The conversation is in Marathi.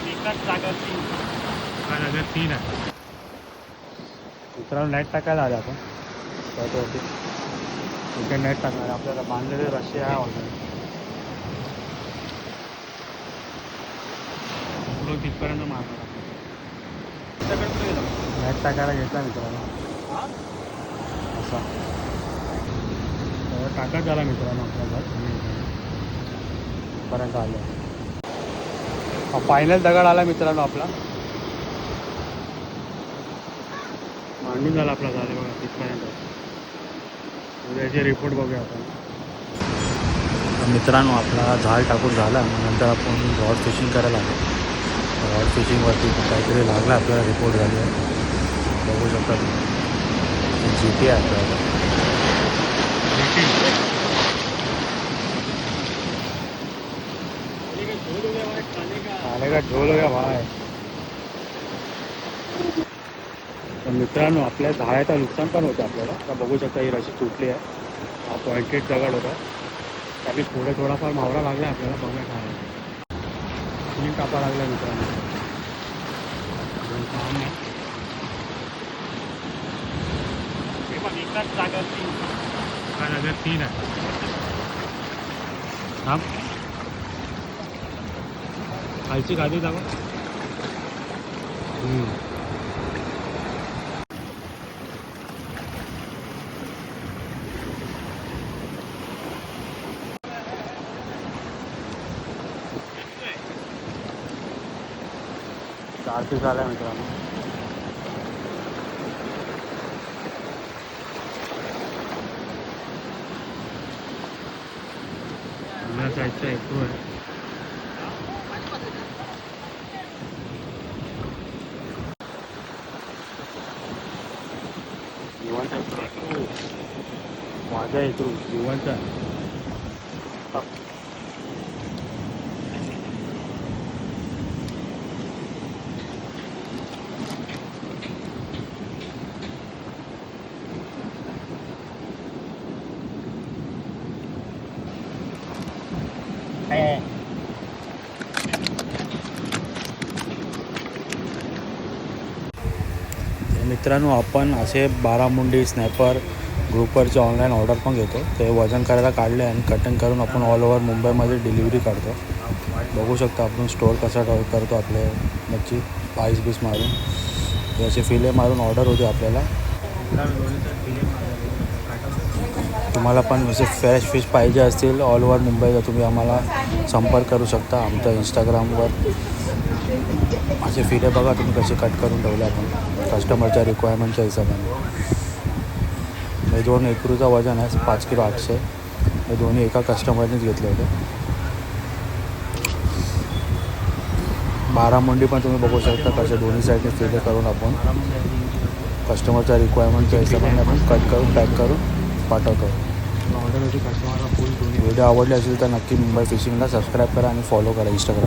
जागा तीन. आहे. मित्रांनो नेट टाकायला आले आपण. त्याच्यावरती. इथे नेट टाकणार आपल्याला बांधलेले रस्ते आहे ऑलरेडी तिथपर्यंत मारणार नेट टाकायला घेतला मित्रांनो. असा. टाकत झाला मित्रांनो आपल्याला. पर्यंत आलं. फायनल दगड आला मित्रांनो आपला. मांडून झाला आपला झाले बघा तिथपर्यंत उद्याचे रिपोर्ट बघूया आपण. मित्रांनो आपला झाड टाकून झाला मग नंतर आपण रॉड फिशिंग करायला आलो रॉड फिशिंगवरती काहीतरी लागला आपल्याला रिपोर्ट झाली आहे. बघू शकता जी टी आहे आपल्याला खाने का ढोल हो गया भाई. तर मित्रांनो आपल्या झाडाचं नुकसान पण होतं आपल्याला. आता बघू शकता ही रशी तुटली आहे. हा पॉइंटेड दगड होता. त्याने पुढे थोडाफार मावरा लागला आपल्याला. बघा काय तुम्ही कापा लागला मित्रांनो. काम नाही. एकाच जागा तीन जागा तीन आहे. खालची गादी जागा चार पीस आला मित्रांनो. साईडचा एकटू आहे जिवंत आहे. माझा इकडून जिवंत आहे तर मित्रांनो आपण असे बारामुंडी स्नॅपर ग्रुपवरचे ऑनलाईन ऑर्डर पण घेतो. ते वजन करायला काढले आणि कटिंग करून आपण ऑल ओव्हर मुंबईमध्ये डिलिव्हरी काढतो बघू शकतो आपण स्टोअर कसा करतो आपले मच्छी पाईस बीस मारून. असे फिले मारून ऑर्डर होते आपल्याला. तुम्हाला पण असे फ्रेश फिश पाहिजे असतील ऑल ओव्हर मुंबईला तुम्ही आम्हाला संपर्क करू शकता आमच्या इंस्टाग्रामवर असे फिले बघा तुम्ही कसे कट करून ठेवले आपण. कस्टमरच्या रिक्वायरमेंटच्या हिशोबाने. हे दोन एकरूचं वजन आहे पाच किलो आठशे. हे दोन्ही एका कस्टमरनेच घेतले होते. बारा मंडी पण तुम्ही बघू शकता कसे दोन्ही साईडने फिले करून आपण कस्टमरच्या रिक्वायरमेंटच्या हिशोबाने आपण कट करून पॅक करून पाठवतो. व्हिडिओ आवडले असेल तर नक्की मुंबई फिशिंगला सबस्क्राईब करा आणि फॉलो करा इंस्टाग्राम